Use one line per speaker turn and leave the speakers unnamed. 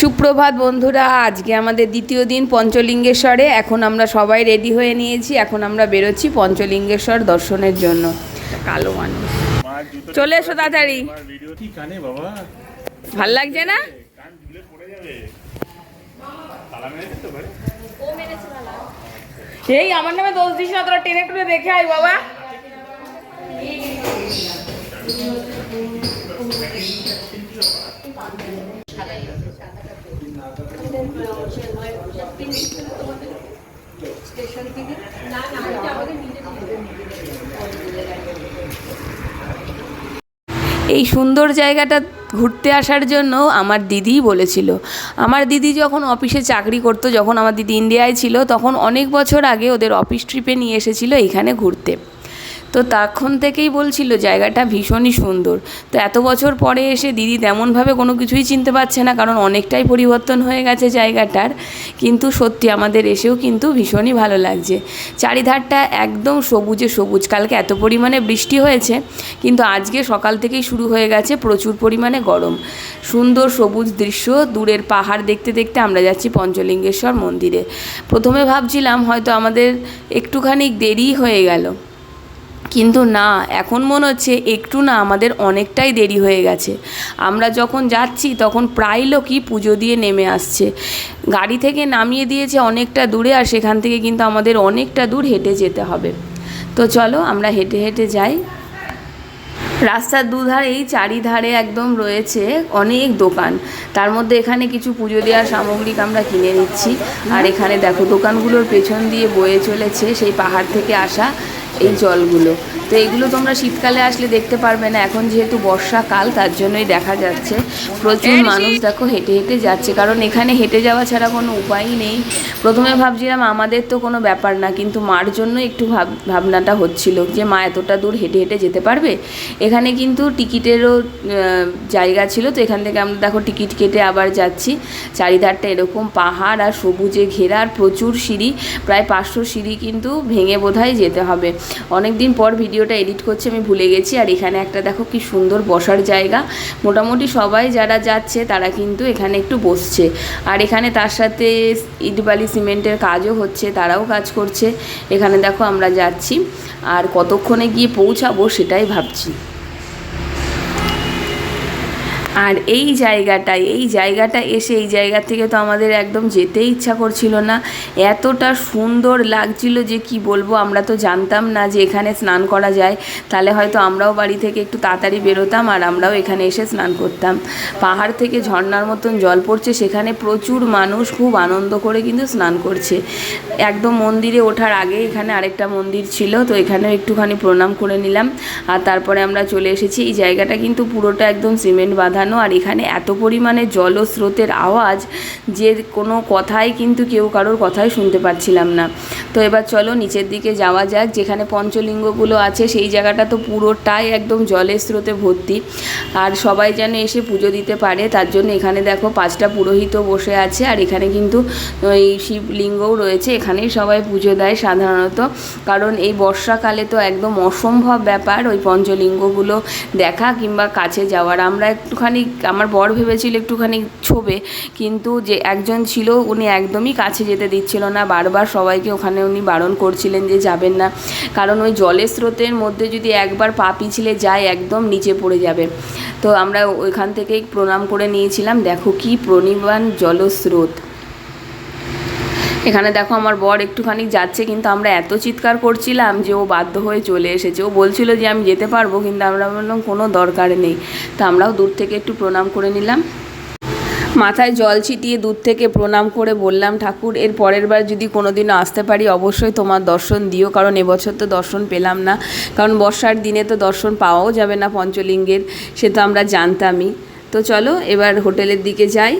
সুপ্রভাত বন্ধুরা, আজকে আমাদের দ্বিতীয় দিন পঞ্চলিঙ্গেশ্বরে। এখন আমরা সবাই রেডি হয়ে নিয়েছি, এখন আমরা বেরোচ্ছি পঞ্চলিঙ্গেশ্বর দর্শনের জন্য। কালো মানুষ। চলে এসো তাড়াতাড়ি। ভালো লাগছে না? এই, আমার নামে দোষ দিস না, তোরা টেনে টুনে দেখে আয়, বাবা। এই সুন্দর জায়গাটা ঘুরতে আসার জন্য আমার দিদিই বলেছিল। আমার দিদি যখন অফিসে চাকরি করতো, যখন আমার দিদি ইন্ডিয়ায় ছিল, তখন অনেক বছর আগে ওদের অফিস ট্রিপে নিয়ে এসেছিল এইখানে ঘুরতে। তো তখন থেকেই বলছিল, জায়গাটা ভীষণই সুন্দর। তো এত বছর পরে এসে দিদি তেমনভাবে কোনো কিছুই চিনতে পারছে না, কারণ অনেকটাই পরিবর্তন হয়ে গেছে জায়গাটার। কিন্তু সত্যি আমাদের এসেও কিন্তু ভীষণই ভালো লাগছে। চারিধারটা একদম সবুজে সবুজ। কালকে এত পরিমাণে বৃষ্টি হয়েছে, কিন্তু আজকে সকাল থেকেই শুরু হয়ে গেছে প্রচুর পরিমাণে গরম। সুন্দর সবুজ দৃশ্য, দূরের পাহাড় দেখতে দেখতে আমরা যাচ্ছি পঞ্চলিঙ্গেশ্বর মন্দিরে। প্রথমে ভাবছিলাম হয়তো আমাদের একটুখানি দেরি হয়ে গেল। কিন্তু না, এখন মনে হচ্ছে একটু না আমাদের অনেকটাই দেরি হয়ে গেছে। আমরা যখন যাচ্ছি তখন প্রায় লোকই পুজো দিয়ে নেমে আসছে। গাড়ি থেকে নামিয়ে দিয়েছে অনেকটা দূরে আর সেখান থেকে কিন্তু আমাদের অনেকটা দূর হেঁটে যেতে হবে। তো চলো আমরা হেঁটে হেঁটে যাই। রাস্তার দুধারেই চারিধারে একদম রয়েছে অনেক দোকান। তার মধ্যে এখানে কিছু পুজো দেওয়ার সামগ্রিক আমরা কিনে নিচ্ছি। আর এখানে দেখো দোকানগুলোর পেছন দিয়ে বয়ে চলেছে সেই পাহাড় থেকে আসা এই জলগুলো। তো এগুলো তোমরা শীতকালে আসলে দেখতে পারবে না। এখন যেহেতু বর্ষাকাল তার জন্যই দেখা যাচ্ছে। প্রচুর মানুষ দেখো হেঁটে হেঁটে যাচ্ছে। কারণ এখানে হেঁটে যাওয়া ছাড়া কোনো উপায়ই নেই। প্রথমে ভাবছিলাম আমাদের তো কোনো ব্যাপার না কিন্তু মার জন্য একটু ভাব ভাবনাটা হচ্ছিল যে মা এতটা দূর হেঁটে হেঁটে যেতে পারবে? এখানে কিন্তু টিকিটেরও জায়গা ছিল। তো এখান থেকে আমরা দেখো টিকিট কেটে আবার যাচ্ছি। চারিধারটা এরকম পাহাড় আর সবুজে ঘেরা আর প্রচুর সিঁড়ি। প্রায় পাঁচশো সিঁড়ি কিন্তু ভেঙে বোধহয় যেতে হবে। অনেক দিন পর ভিডিওটা এডিট করছি, আমি ভুলে গেছি। আর এখানে একটা দেখো কি সুন্দর বসার জায়গা। মোটামুটি সবাই যারা যাচ্ছে, তারা কিন্তু এখানে একটু বসছে। আর এখানে তার সাথে ইট বালি সিমেন্টের কাজও হচ্ছে, তারাও কাজ করছে। এখানে দেখো আমরা যাচ্ছি। আর কতক্ষণে গিয়ে পৌঁছাবো সেটাই ভাবছি। আর এই জায়গাটায়, এই জায়গাটা এসে এই জায়গা থেকে তো আমাদের একদম যেতে ইচ্ছা করছিল না। এতটা সুন্দর লাগছিল যে কি বলব, আমরা তো জানতাম না যে এখানে স্নান করা যায়। তাহলে হয়তো আমরাও বাড়ি থেকে একটু তাড়াতাড়ি বেরোতাম আর আমরাও এখানে এসে স্নান করতাম। পাহাড় থেকে ঝর্নার মতন জল পড়ছে, সেখানে প্রচুর মানুষ খুব আনন্দ করে কিন্তু স্নান করছে। একদম মন্দিরে ওঠার আগে এখানে আরেকটা মন্দির ছিল, তো এখানেও একটুখানি প্রণাম করে নিলাম। আর তারপরে আমরা চলে এসেছি। এই জায়গাটা কিন্তু পুরোটা একদম সিমেন্ট বাঁধানো আর এখানে এত পরিমাণে জলস্রোতের আওয়াজ যে কোনো কথাই কিন্তু কেউ কারোর কথাই শুনতে পাচ্ছিলাম না। তো এবার চলো নিচের দিকে যাওয়া যাক। যেখানে পঞ্চলিঙ্গগুলো আছে, সেই জায়গাটা তো পুরোটাই একদম জলের স্রোতে ভর্তি। আর সবাই যেন এসে পুজো দিতে পারে, তার জন্য এখানে দেখো পাঁচটা পুরোহিত বসে আছে। আর এখানে কিন্তু ওই শিবলিঙ্গও রয়েছে, এখানেই সবাই পুজো দেয় সাধারণত। কারণ এই বর্ষাকালে তো একদম অসম্ভব ব্যাপার, ওই পঞ্চলিঙ্গগুলো দেখা কিংবা কাছে যাওয়ার। আমরা একটুখানি আমার বর ভেবেছিল একটুখানি ছোবে, কিন্তু যে একজন ছিল উনি একদমই কাছে যেতে দিচ্ছিল না। বারবার সবাইকে ওখানে উনি বারণ করছিলেন যে যাবেন না। কারণ ওই জলের স্রোতের মধ্যে যদি একবার পা পিছলে যায়, একদম নিচে পড়ে যাবে। তো আমরা ওইখান থেকেই প্রণাম করে নিয়েছিলাম, দেখো কি প্রণিবান জলস্রোত। এখানে দেখো আমার বর একটুখানি যাচ্ছে, কিন্তু আমরা এত চিৎকার করছিলাম যে ও বাধ্য হয়ে চলে এসেছে। ও বলছিল যে আমি যেতে পারব, কিন্তু আমরা বললাম কোনো দরকার নেই। তো আমরাও দূর থেকে একটু প্রণাম করে নিলাম। মাথায় জল ছিটিয়ে দূর থেকে প্রণাম করে বললাম, ঠাকুর, এর পরের বার যদি কোনো দিনও আসতে পারি, অবশ্যই তোমার দর্শন দিও, কারণ এবছর তো দর্শন পেলাম না। কারণ বর্ষার দিনে তো দর্শন পাওয়াও যাবে না পঞ্চলিঙ্গের, সে তো আমরা জানতামই। তো চলো, এবার হোটেলের দিকে যাই।